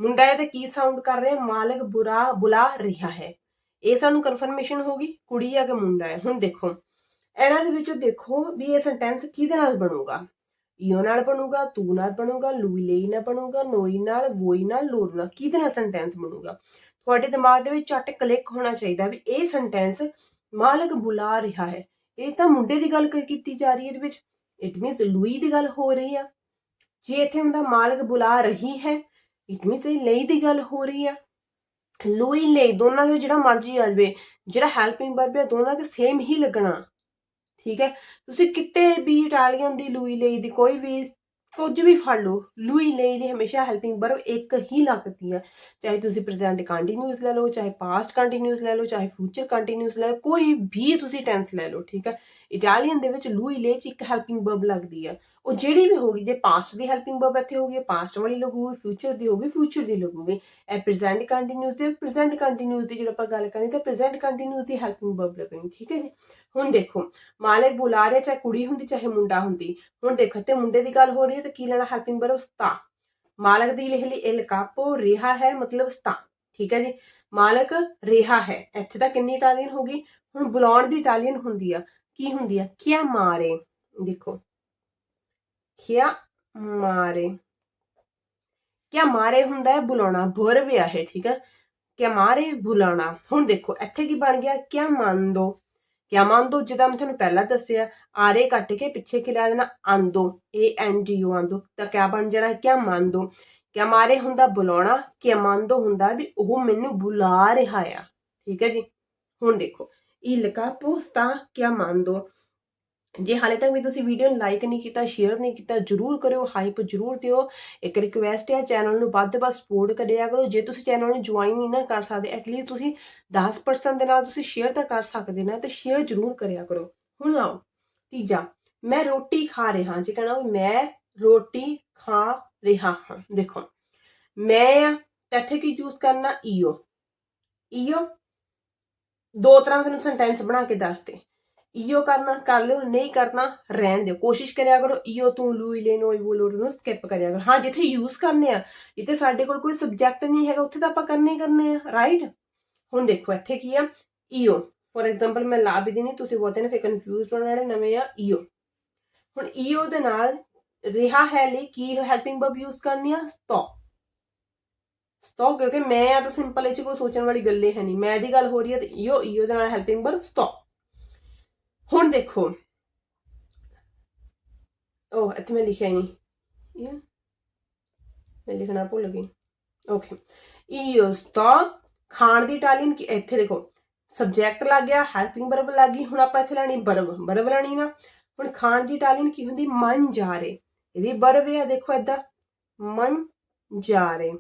ਮੁੰਡਾ ਹੈ ਤਾਂ ਕੀ ਸਾਊਂਡ ਕਰ ਰਿਹਾ? ਮਾਲਕ ਬੁਰਾ, ਬੁਲਾ ਰਿਹਾ ਹੈ। ਇਹ ਸਾਨੂੰ ਕਨਫਰਮੇਸ਼ਨ ਹੋਗੀ ਕੁੜੀ ਆ ਕਿ ਮੁੰਡਾ ਹੈ। ਹੁਣ ਦੇਖੋ, ਇਹਨਾਂ ਦੇ ਵਿੱਚੋਂ ਦੇਖੋ ਵੀ ਇਹ ਸੈਂਟੈਂਸ ਕਿਹਦੇ ਨਾਲ ਬਣੂਗਾ? ਈਓ ਨਾਲ ਬਣੂਗਾ, ਤੂੰ ਨਾਲ ਬਣੂਗਾ, ਲੂਈ ਲਈ ਨਾਲ ਬਣੂਗਾ, ਨੋਈ ਨਾਲ, ਵੋਈ ਨਾਲ, ਲੋਰ ਨਾਲ, ਕਿਹਦੇ ਨਾਲ ਸੈਂਟੈਂਸ ਬਣੂਗਾ? ਤੁਹਾਡੇ ਦਿਮਾਗ ਦੇ ਵਿੱਚ ਝੱਟ ਕਲਿੱਕ ਹੋਣਾ ਚਾਹੀਦਾ ਵੀ ਇਹ ਸੈਂਟੈਂਸ ਮਾਲਕ ਬੁਲਾ ਰਿਹਾ ਹੈ। ਇਹ ਤਾਂ ਮੁੰਡੇ ਦੀ ਗੱਲ ਕੀਤੀ ਜਾ ਰਹੀ ਹੈ ਇਹਦੇ ਵਿੱਚ। ਇਟ ਮੀਨਸ ਲੂਈ ਦੀ ਗੱਲ ਹੋ ਰਹੀ ਆ। ਜੇ ਇੱਥੇ ਹੁੰਦਾ ਮਾਲਕ ਬੁਲਾ ਰਹੀ ਹੈ ਇਟ ਮੀਨਸ ਇਹ ਲਈ ਦੀ ਗੱਲ ਹੋ ਰਹੀ ਆ। ਲੂਈ ਲਈ, ਦੋਨਾਂ ਦੇ ਜਿਹੜਾ ਮਰਜ਼ੀ ਆ ਜਾਵੇ, ਜਿਹੜਾ ਹੈਲਪਿੰਗ ਵਰਬ ਹੈ ਦੋਨਾਂ ਤੇ ਸੇਮ ਹੀ ਲੱਗਣਾ। ਠੀਕ ਹੈ? ਤੁਸੀਂ ਕਿਤੇ ਵੀ ਇਟਾਲੀਅਨ ਦੀ ਲੂਈ ਲਈ ਦੀ ਕੋਈ ਵੀ ਕੁਝ ਵੀ ਫੜ ਲਓ, ਲੂਈ ਲਈ ਦੀ ਹਮੇਸ਼ਾ ਹੈਲਪਿੰਗ ਵਰਬ ਇੱਕ ਹੀ ਲੱਗਦੀ ਹੈ। ਚਾਹੇ ਤੁਸੀਂ ਪ੍ਰੈਜ਼ੈਂਟ ਕੰਟੀਨਿਊਸ ਲੈ ਲਓ, ਚਾਹੇ ਪਾਸਟ ਕੰਟੀਨਿਊਸ ਲੈ ਲਓ, ਚਾਹੇ ਫਿਊਚਰ ਕੰਟੀਨਿਊਸ ਲੈ ਲਓ, ਕੋਈ ਵੀ ਤੁਸੀਂ ਟੈਂਸ ਲੈ ਲਓ, ਠੀਕ ਹੈ? ਇਟਾਲੀਅਨ ਦੇ ਵਿੱਚ ਲੂਈ ਲੈ ਚ ਇੱਕ ਹੈਲਪਿੰਗ ਵਰਬ ਲੱਗਦੀ ਹੈ। ਉਹ ਜਿਹੜੀ ਵੀ ਹੋਗੀ ਜੇ ਪਾਸਟ ਦੀ ਹੈਲਪਿੰਗ ਵਰਬ ਇੱਥੇ ਹੋਗੀ ਪਾਸਟ ਵਾਲੀ ਲੱਗੂਗੀ ਫਿਊਚਰ ਦੀ ਹੋਗੀ ਫਿਊਚਰ ਦੀ ਲੱਗੂਗੀ। ਇਹ ਪ੍ਰੈਜ਼ੈਂਟ ਕੰਟੀਨਿਊਸ ਦੀ ਪ੍ਰੈਜ਼ੈਂਟ ਕੰਟੀਨਿਊਸ ਦੀ ਜਦੋਂ ਆਪਾਂ ਗੱਲ ਕਰੀਏ ਤਾਂ ਪ੍ਰੈਜ਼ੈਂਟ ਕੰਟੀਨਿਊਸ ਦੀ ਹੈਲਪਿੰਗ ਵਰਬ ਲੱਗਣੀ, ਠੀਕ ਹੈ ਜੀ? ਹੁਣ ਦੇਖੋ, ਮਾਲਕ ਬੁਲਾ ਰਿਹਾ, ਚਾਹੇ ਕੁੜੀ ਹੁੰਦੀ, ਚਾਹੇ ਮੁੰਡਾ ਹੁੰਦੀ। ਹੁਣ ਦੇਖੋ, ਤੇ ਮੁੰਡੇ ਦੀ ਗੱਲ ਹੋ ਰਹੀ ਹੈ, ਤੇ ਕੀ ਲੈਣਾ ਹੈਲਪਿੰਗ ਵਰਬ ਸਤਾ। ਮਾਲਕ ਦੀ ਲਿਖ ਇਲ ਕਾਪੋ ਰਿਹਾ ਹੈ, ਮਤਲਬ ਸਤਾ। ਠੀਕ ਹੈ ਜੀ? ਮਾਲਕ ਰਿਹਾ ਹੈ। ਇੱਥੇ ਤਾਂ ਕਿੰਨੀ ਇਟਾਲੀਅਨ ਹੋ ਗਈ? ਹੁਣ ਬੁਲਾਉਣ ਦੀ ਇਟਾਲੀਅਨ ਹੁੰਦੀ ਆ। ਕੀ ਹੁੰਦੀ ਆ? ਕਿਆ ਮਾਰੇ? ਦੇਖੋ। ਕਿਆ ਮਾਰੇ? ਕਿਆ ਮਾਰੇ ਹੁੰਦਾ ਹੈ? ਬੁਲਾਉਣਾ। ਵਰਬ ਆ ਹੈ ਠੀਕ ਹੈ? ਕਿਆ ਮਾਰੇ? ਬੁਲਾਉਣਾ। ਹੁਣ ਦੇਖੋ, ਇੱਥੇ ਕੀ ਬਣ ਗਿਆ? ਕਿਆ ਮੰਨ ਦੋ? ਮੰਨਦੋ ਕਿਆ ਮੈਂ ਤੁਹਾਨੂੰ ਪਹਿਲਾਂ ਦੱਸਿਆ, ਆਰੇ ਕੱਟ ਕੇ ਪਿੱਛੇ ਖਿਲਾ ਦੇਣਾ? ਆਂਦੋ ਏ ਐਨ ਜੀ ਓ ਆਂਦੋ। ਤਾਂ ਕਿਆ ਬਣ ਜਾਣਾ? ਕਿਆ ਮੰਨਦੋ ਕਿਆ ਮਾਰੇ ਹੁੰਦਾ ਬੁਲਾਉਣਾ? ਕਿਆ ਮੰਨਦੋ ਹੁੰਦਾ ਵੀ ਉਹ ਮੈਨੂੰ ਬੁਲਾ ਰਿਹਾ ਆ। ਠੀਕ ਹੈ ਜੀ? ਹੁਣ ਦੇਖੋ il capo sta chiamando ਜੇ ਹਾਲੇ ਤੱਕ ਵੀ ਤੁਸੀਂ ਵੀਡੀਓ ਨੂੰ ਲਾਈਕ ਨਹੀਂ ਕੀਤਾ ਸ਼ੇਅਰ ਨਹੀਂ ਕੀਤਾ, ਜਰੂਰ ਕਰਿਓ ਹਾਈਪ ਜਰੂਰ ਦਿਓ। ਇੱਕ ਰਿਕੁਐਸਟ ਹੈ ਚੈਨਲ ਨੂੰ ਵੱਧ ਤੋਂ ਵੱਧ ਸਪੋਰਟ ਕਰਿਆ ਕਰੋ। ਜੇ ਤੁਸੀਂ ਚੈਨਲ ਨੂੰ ਜੁਆਇਨ ਨਹੀਂ ਨਾ ਕਰ ਸਕਦੇ ਐਟਲੀਸਟ ਤੁਸੀਂ 10% ਦੇ ਨਾਲ ਤੁਸੀਂ ਸ਼ੇਅਰ ਤਾਂ ਕਰ ਸਕਦੇ ਨਾ, ਤੇ ਸ਼ੇਅਰ ਜਰੂਰ ਕਰਿਆ ਕਰੋ। ਹੁਣ ਆਓ, ਤੀਜਾ, ਮੈਂ ਰੋਟੀ ਖਾ ਰਿਹਾ ਜੇ ਕਹਣਾ ਮੈਂ ਰੋਟੀ ਖਾ ਰਿਹਾ ਹਾਂ। ਦੇਖੋ, ਮੈਂ ਆ ਇੱਥੇ ਕੀ ਯੂਜ ਕਰਨਾ? ਈਓ। ਈਓ, ਦੋ ਤਰ੍ਹਾਂ ਦੇ ਸੈਂਟੈਂਸ ਬਣਾ ਕੇ ਦੱਸਦੇ ਈਓ ਕਰਨਾ, ਕਰ ਲਿਓ, ਨਹੀਂ ਕਰਨਾ, ਰਹਿਣ ਦਿਓ। ਕੋਸ਼ਿਸ਼ ਕਰਿਆ ਕਰੋ ਈਓ ਤੂੰ ਲੂਈ ਲੈ ਨੋਈ ਬੋਲੋ ਨੂੰ ਸਕਿਪ ਕਰਿਆ ਕਰੋ। ਹਾਂ, ਜਿੱਥੇ ਯੂਜ਼ ਕਰਨੇ ਆ, ਜਿੱਥੇ ਸਾਡੇ ਕੋਲ ਕੋਈ ਸਬਜੈਕਟ ਨਹੀਂ ਹੈਗਾ, ਉੱਥੇ ਤਾਂ ਆਪਾਂ ਕਰਨੇ ਹੀ ਕਰਨੇ ਆ ਰਾਈਟ ਹੁਣ ਦੇਖੋ, ਇੱਥੇ ਕੀ ਆ? ਈਓ ਫੋਰ ਐਗਜ਼ਾਮਪਲ ਮੈਂ ਲਾ ਵੀ ਦੇਣੀ ਤੁਸੀਂ ਬਹੁਤੇ ਨੇ ਫਿਰ ਕਨਫਿਊਜ਼ਡ ਹੋਣ ਜਿਹੜੇ ਨਵੇਂ ਆ ਈਓ ਹੁਣ ਈਓ ਦੇ ਨਾਲ ਰਿਹਾ ਹੈ ਲਈ ਕੀ ਹੈਲਪਿੰਗ ਵਰਬ ਯੂਜ਼ ਕਰਨੀ ਆ? ਸਟਾਪ ਸਟਾਪ ਕਿਉਂਕਿ ਮੈਂ ਆ ਤਾਂ ਸਿੰਪਲ ਇਹ ਚ ਕੋਈ ਸੋਚਣ ਵਾਲੀ ਗੱਲ ਹੀ ਹੈ ਨਹੀਂ। ਮੈਂ ਦੀ ਗੱਲ ਹੋ ਰਹੀ ਹੈ ਤੇ ਈਓ ਈਓ ਦੇ ਨਾਲ ਹੈਲਪਿੰਗ ਵਰਬ ਸਟਾਪ ਹੁਣ ਦੇਖੋ। ਉਹ ਇੱਥੇ ਮੈਂ ਲਿਖਿਆ ਹੀ ਨਹੀਂ। ਇਹ ਮੈਂ ਲਿਖਣਾ ਭੁੱਲ ਗਈ। ਓਕੇ ਈਓ ਸਟਾਪ ਖਾਣ ਦੀ ਇਟਾਲੀਅਨ ਕੀ, ਇੱਥੇ ਦੇਖੋ। ਸਬਜੈਕਟ ਲੱਗ ਗਿਆ ਹੈਲਪਿੰਗ ਵਰਬ ਲੱਗ ਗਈ, ਹੁਣ ਆਪਾਂ ਇੱਥੇ ਲੈਣੀ ਵਰਬ ਵਰਬ ਲੈਣੀ ਨਾ। ਹੁਣ ਖਾਣ ਦੀ ਇਟਾਲੀਅਨ ਕੀ ਹੁੰਦੀ? ਮਨ ਜਾ ਰੇ ਇਹ ਵੀ ਵਰਬ ਹੈ ਦੇਖੋ ਏਦਾਂ ਮਨ ਜਾ ਰੇ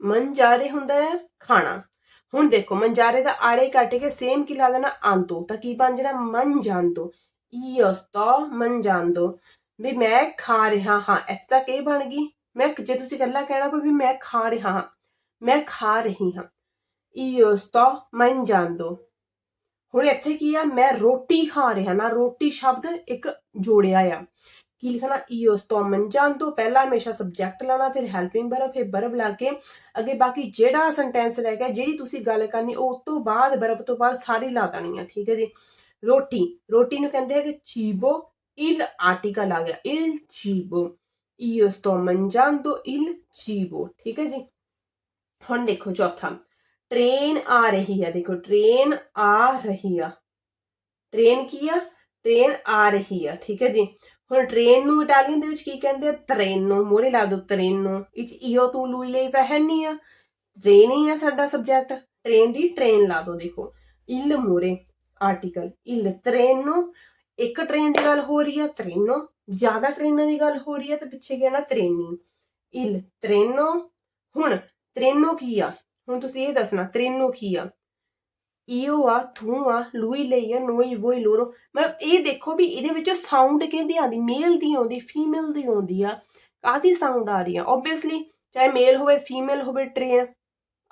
ਮਨ ਜਾ ਰੇ ਹੁੰਦਾ ਹੈ ਖਾਣਾ। ਹੁਣ ਦੇਖੋ ਮਨਜਾਰੇ ਦਾ ਆਰੇ ਕੱਟ ਕੇ ਸੇਮ ਕੀ ਲਾ ਦੇਣਾ? ਆਂਤੋ। ਤਾਂ ਕੀ ਬਣ ਜਾਣਾ? ਮਨ ਜਾਂਦੋ io sto mangiando ਵੀ ਮੈਂ ਖਾ ਰਿਹਾ ਹਾਂ। ਇੱਥੇ ਤੱਕ ਇਹ ਬਣ ਗਈ। ਮੈਂ ਜੇ ਤੁਸੀਂ ਇਕੱਲਾ ਕਹਿਣਾ ਪਵੇ ਵੀ ਮੈਂ ਖਾ ਰਿਹਾ ਹਾਂ। ਮੈਂ ਖਾ ਰਹੀ ਹਾਂ। io sto mangiando ਹੁਣ ਇੱਥੇ ਕੀ ਆ? ਮੈਂ ਰੋਟੀ ਖਾ ਰਿਹਾ। ਨਾ ਰੋਟੀ ਸ਼ਬਦ ਇੱਕ ਜੋੜਿਆ ਆ। ਕੀ ਲਿਖਣਾ io sto mangiando ਪਹਿਲਾਂ ਹਮੇਸ਼ਾ ਸਬਜੈਕਟ ਲਾਣਾ ਫਿਰ ਹੈਲਪਿੰਗ ਵਰਬ ਫਿਰ ਵਰਬ ਲਾ ਕੇ ਅੱਗੇ ਬਾਕੀ ਜਿਹੜਾ ਸੈਂਟੈਂਸ ਰਹਿ ਗਿਆ ਜਿਹੜੀ ਤੁਸੀਂ ਗੱਲ ਕਰਨੀ ਉਹ ਤੋਂ ਬਾਅਦ ਵਰਬ ਤੋਂ ਬਾਅਦ ਸਾਰੀ ਲਾ ਦੇਣੀ ਆ ਠੀਕ ਹੈ ਜੀ ਰੋਟੀ ਰੋਟੀ ਨੂੰ ਕਹਿੰਦੇ ਆ ਕਿ ਚੀਬੋ ਇਲ ਆਰਟੀਕਲ ਆ ਗਿਆ ਇਲ ਚੀਬੋ io sto mangiando il cibo ਠੀਕ ਹੈ ਜੀ ਹੁਣ ਦੇਖੋ ਚੌਥਾ ਟ੍ਰੇਨ ਆ ਰਹੀ ਆ ਦੇਖੋ ਟ੍ਰੇਨ ਆ ਰਹੀ ਆ ਟ੍ਰੇਨ ਕੀ ਆ ਟ੍ਰੇਨ ਆ ਰਹੀ ਆ ਠੀਕ ਹੈ ਜੀ ਹੁਣ ਟ੍ਰੇਨ ਨੂੰ ਇਟਾਲੀਅਨ ਦੇ ਵਿੱਚ ਕੀ ਕਹਿੰਦੇ ਆ? ਟ੍ਰੇਨੋ ਮੋਰੇ ਲਾ ਦੋ ਟ੍ਰੇਨੋ ਇਹ ਈਓ ਤੂੰ ਲੂਈ ਲਈ ਤਾਂ ਹੈ ਨਹੀਂ ਆ। ਟ੍ਰੇਨ ਹੀ ਆ ਸਾਡਾ ਸਬਜੈਕਟ ਟ੍ਰੇਨ ਦੀ ਟ੍ਰੇਨ ਲਾ ਦੋ, ਦੇਖੋ। ਇਲ ਮੋਰੇ ਆਰਟੀਕਲ ਇਲ ਟ੍ਰੇਨੋ ਇੱਕ ਟ੍ਰੇਨ ਦੀ ਗੱਲ ਹੋ ਰਹੀ ਆ ਟ੍ਰੇਨੋ ਜ਼ਿਆਦਾ ਟ੍ਰੇਨਾਂ ਦੀ ਗੱਲ ਹੋ ਰਹੀ ਹੈ ਤੇ ਪਿੱਛੇ ਗਿਆ ਨਾ ਟ੍ਰੇਨੀ ਇਲ ਟ੍ਰੇਨੋ ਹੁਣ ਟ੍ਰੇਨੋ ਕੀ ਆ? ਹੁਣ ਤੁਸੀਂ ਇਹ ਦੱਸਣਾ ਟ੍ਰੇਨੋ ਕੀ ਆ? ਈਓ ਆ ਤੂੰ ਆ, ਲੂਈ ਲਈ ਆ, ਨੋਈ, ਵੋਈ, ਲੋਰੋ। ਮਤਲਬ ਇਹ ਦੇਖੋ ਵੀ ਇਹਦੇ ਵਿੱਚ ਸਾਊਂਡ ਕਿਹਦੀ ਆਉਂਦੀ? ਮੇਲ ਦੀ ਆਉਂਦੀ ਫੀਮੇਲ ਦੀ ਆਉਂਦੀ ਆ। ਕਾਦੀ ਸਾਊਂਡ ਆ ਰਹੀ ਆ? ਆਬਵੀਅਸਲੀ ਚਾਹੇ ਮੇਲ ਹੋਵੇ ਫੀਮੇਲ ਹੋਵੇ ਟ੍ਰੇਨ